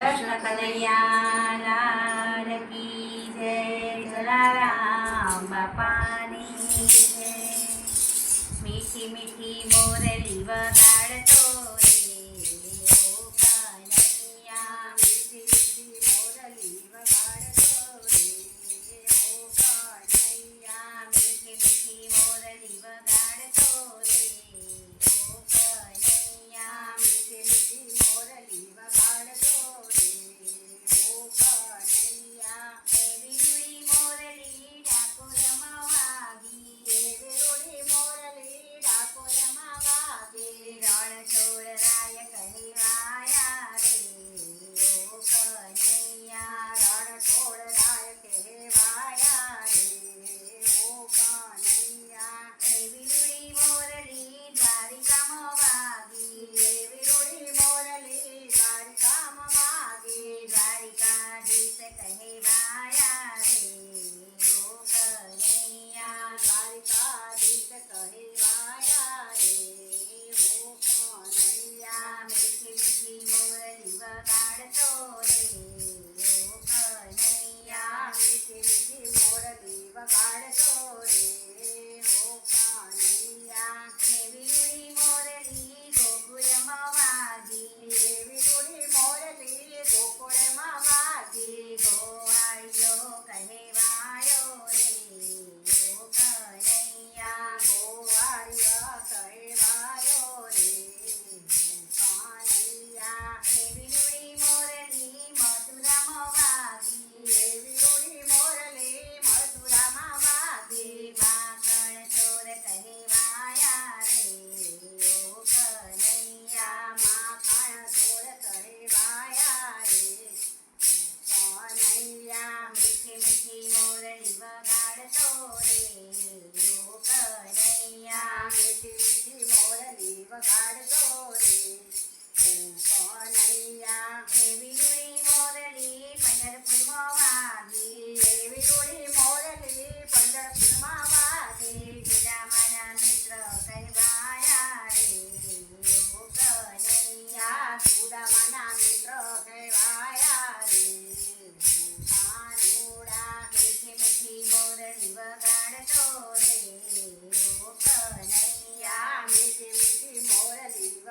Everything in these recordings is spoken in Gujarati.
કૃષ્ણ કનૈયા કી જય જલારામ બાપાની જય. મીઠી મીઠી મોરલી વગાડ ให้ว่า ઘડી વગાડતો રે કનૈયા મીઠી મીઠી મોરલી વગાડતો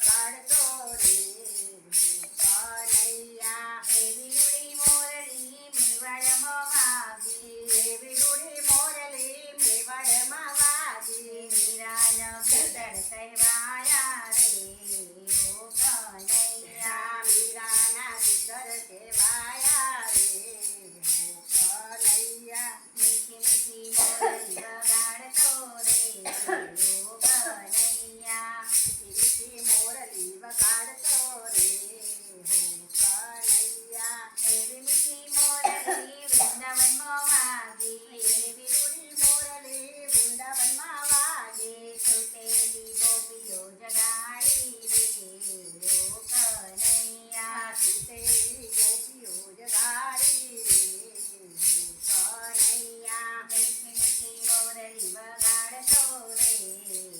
God പാടത്തോടെ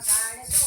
ಕಾಣಿಸ್ತಾ